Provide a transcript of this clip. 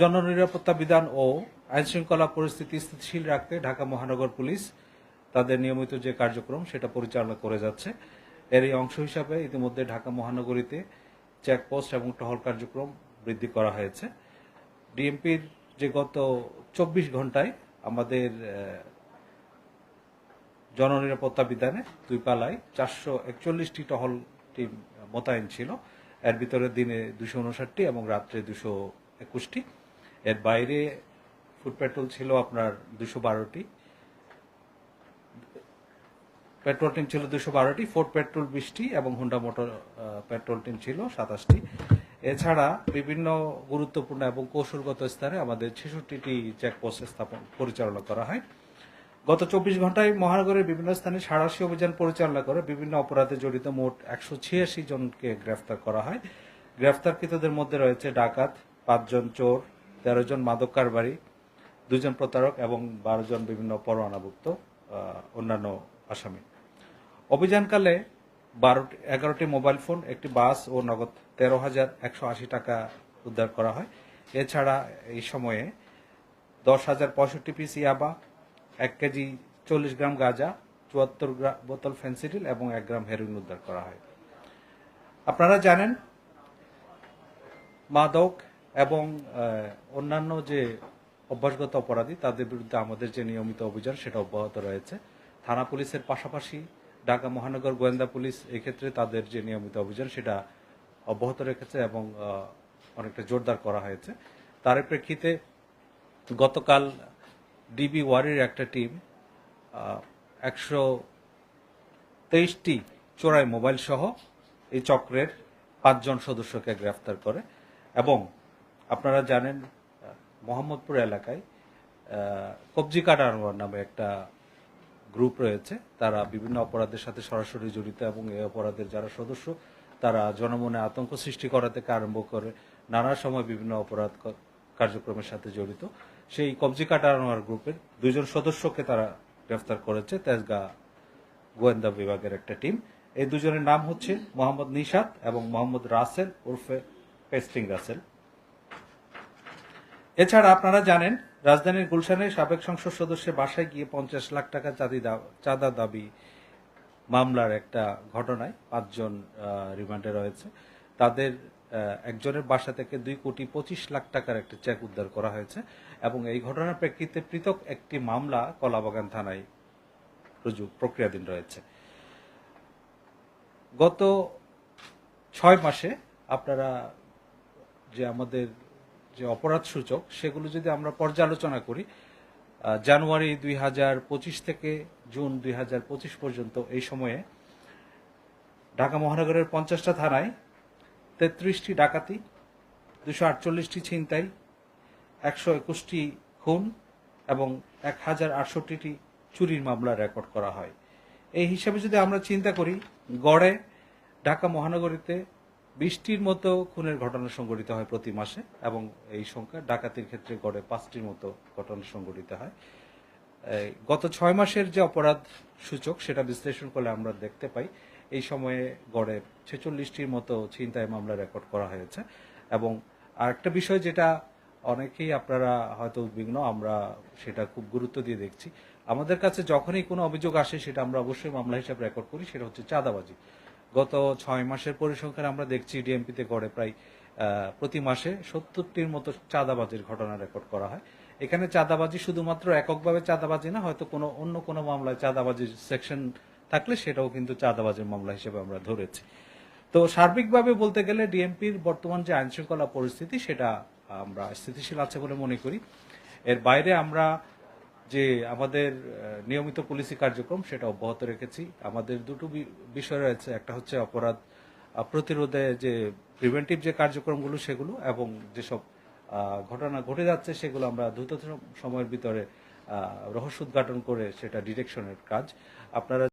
জননিরাপত্তা বিধান ও আইনশৃঙ্খলা পরিস্থিতি স্থিতিশীল রাখতে ঢাকা মহানগর পুলিশ তাদের নিয়মিত যে কার্যক্রম, সেটা পরিচালনা করে যাচ্ছে। এর এই অংশ হিসাবে ইতিমধ্যে ঢাকা মহানগরীতে চেকপোস্ট এবং টহল কার্যক্রম বৃদ্ধি করা হয়েছে। ডিএমপির যে গত চব্বিশ ঘন্টায় আমাদের জননিরাপত্তা বিধানে দুই পালায় চারশো একচল্লিশটি টহল টিম মোতায়েন ছিল। এর ভিতরে দিনে দুশো উনষাটটি এবং রাত্রে দুশো একুশটি। এর বাইরে ফুড পেট্রোল ছিল আপনার দুশো বারোটি। পেট্রোল টিম ছিল দুশো বারোটি ফোর্ড পেট্রোল বিশটি এবং হুন্ডা মোটর পেট্রোল টিম ছিল সাতাশটি। এছাড়া বিভিন্ন গুরুত্বপূর্ণ এবং কৌশলগত স্থানে আমাদের ছেষট্টিটি চেকপোস্ট স্থাপন, পরিচালনা করা হয়। গত চব্বিশ ঘন্টায় মহানগরের বিভিন্ন স্থানে সাড়াশি অভিযান পরিচালনা করে বিভিন্ন অপরাধে জড়িত মোট একশো ছিয়াশি জনকে গ্রেফতার করা হয়। গ্রেফতারকৃতদের মধ্যে রয়েছে ডাকাত, পাঁচজন চোর তেরো জন মাদক কারবারি, দুজন প্রতারক এবং বারো জন বিভিন্ন পরোয়ানাভুক্ত অন্যান্য আসামি। অভিযানকালে বারোটি এগারোটি মোবাইল ফোন, একটি বাস ও নগদ তেরো হাজার একশো আশি টাকা উদ্ধার করা হয়। এছাড়া এই সময়ে দশ হাজার পঁয়ষট্টি পিস ইয়াবা, এক কেজি চল্লিশ গ্রাম গাঁজা, চুয়াত্তর গ্রাম বোতল ফেন্সিডিল এবং এক গ্রাম হেরোইন উদ্ধার করা হয়। আপনারা জানেন, মাদক এবং অন্যান্য যে অভ্যাসগত অপরাধী, তাদের বিরুদ্ধে আমাদের যে নিয়মিত অভিযান, সেটা অব্যাহত রয়েছে। থানা পুলিশের পাশাপাশি ঢাকা মহানগর গোয়েন্দা পুলিশ এক্ষেত্রে তাদের যে নিয়মিত অভিযান, সেটা অব্যাহত রেখেছে এবং অনেকটা জোরদার করা হয়েছে। তার প্রেক্ষিতে গতকাল ডিবি ওয়ারির একটা টিম একশো তেইশটি চোরাই মোবাইল সহ এই চক্রের পাঁচজন সদস্যকে গ্রেফতার করে এবং আপনারা জানেন মোহাম্মদপুর এলাকায় কবজি কাটা আনোয়ার নামে একটা গ্রুপ রয়েছে। তারা বিভিন্ন অপরাধের সাথে সরাসরি জড়িত এবং এই অপরাধের যারা সদস্য, তারা জনমনে আতঙ্ক সৃষ্টি করা থেকে আরম্ভ করে নানা সময় বিভিন্ন অপরাধ কার্যক্রমের সাথে জড়িত। সেই কবজি কাটা আনোয়ার গ্রুপের দুইজন সদস্যকে তারা গ্রেফতার করেছে, তেজগাঁ গোয়েন্দা বিভাগের একটা টিম। এই দুজনের নাম হচ্ছে মোহাম্মদ নিশাত এবং মোহাম্মদ রাসেল ওরফে পেস্টিং রাসেল। এছাড়া আপনারা জানেন, রাজধানীর গুলশানের সাবেক সংসদ সদস্যের বাসায় গিয়ে পঞ্চাশ লাখ টাকা চাঁদি দাবি মামলার একটা ঘটনায় পাঁচজন রিমান্ডে রয়েছে। তাদের একজনের বাসা থেকে দুই কোটি পঁচিশ লাখ টাকার একটা চেক উদ্ধার করা হয়েছে এবং এই ঘটনার প্রেক্ষিতে পৃথক একটি মামলা কলাবাগান থানায় রুজু, প্রক্রিয়াধীন রয়েছে। গত ছয় মাসে আপনারা যে আমাদের যে অপরাধ সূচক সেগুলো যদি আমরা পর্যালোচনা করি জানুয়ারি দুই হাজার পঁচিশ থেকে জুন দুই হাজার পঁচিশ পর্যন্ত এই সময়ে ঢাকা মহানগরের পঞ্চাশটা থানায় তেত্রিশটি ডাকাতি, দুশো আটচল্লিশটি ছিনতাই, একশো একুশটি খুন এবং এক হাজার আটষট্টিটি চুরির মামলা রেকর্ড করা হয়। এই হিসাবে যদি আমরা চিন্তা করি, গড়ে ঢাকা মহানগরীতে বিশটির মতো খুনের ঘটনা সংঘটিত হয় প্রতি মাসে, এবং এই সংখ্যা ডাকাতির ক্ষেত্রে গড়ে পাঁচটির মতো ঘটনা সংঘটিত হয়। গত ছয় মাসের যে অপরাধ সূচক, সেটা বিশ্লেষণ করলে আমরা দেখতে পাই, এই সময়ে গড়ে ছেচল্লিশটির মতো ছিনতাই মামলা রেকর্ড করা হয়েছে। এবং আরেকটা বিষয় যেটা অনেকেই আপনারা হয়তো উদ্বিগ্ন, আমরা সেটা খুব গুরুত্ব দিয়ে দেখছি। আমাদের কাছে যখনই কোনো অভিযোগ আসে, সেটা আমরা অবশ্যই মামলা হিসাবে রেকর্ড করি, সেটা হচ্ছে চাঁদাবাজি। গত ছয় মাসের পরিসংখ্যান আমরা দেখছি ডিএমপিতে গড়ে প্রায় প্রতি মাসে সত্তরটির মতো চাঁদাবাজির ঘটনা রেকর্ড করা হয়। এখানে চাঁদাবাজি শুধুমাত্র এককভাবে চাঁদাবাজি না, হয়তো কোনো, অন্য কোনো মামলায় চাঁদাবাজির সেকশন থাকলে সেটাও কিন্তু চাঁদাবাজির মামলা হিসেবে আমরা ধরেছি। তো সার্বিকভাবে বলতে গেলে ডিএমপির বর্তমান যে আইনশৃঙ্খলা পরিস্থিতি, সেটা আমরা স্থিতিশীল আছে বলে মনে করি। এর বাইরে আমরা যে আমাদের নিয়মিত পুলিশি কার্যক্রম সেটা অব্যাহত রেখেছি। আমাদের দুটো বিষয় রয়েছে। একটা হচ্ছে অপরাধ প্রতিরোধে যে প্রিভেন্টিভ যে কার্যক্রমগুলো সেগুলো এবং যেসব ঘটনা ঘটে যাচ্ছে সেগুলো আমরা দ্রুত সময়ের ভিতরে রহস্য উদ্ঘাটন করে সেটা ডিটেকশনের কাজ। আপনারা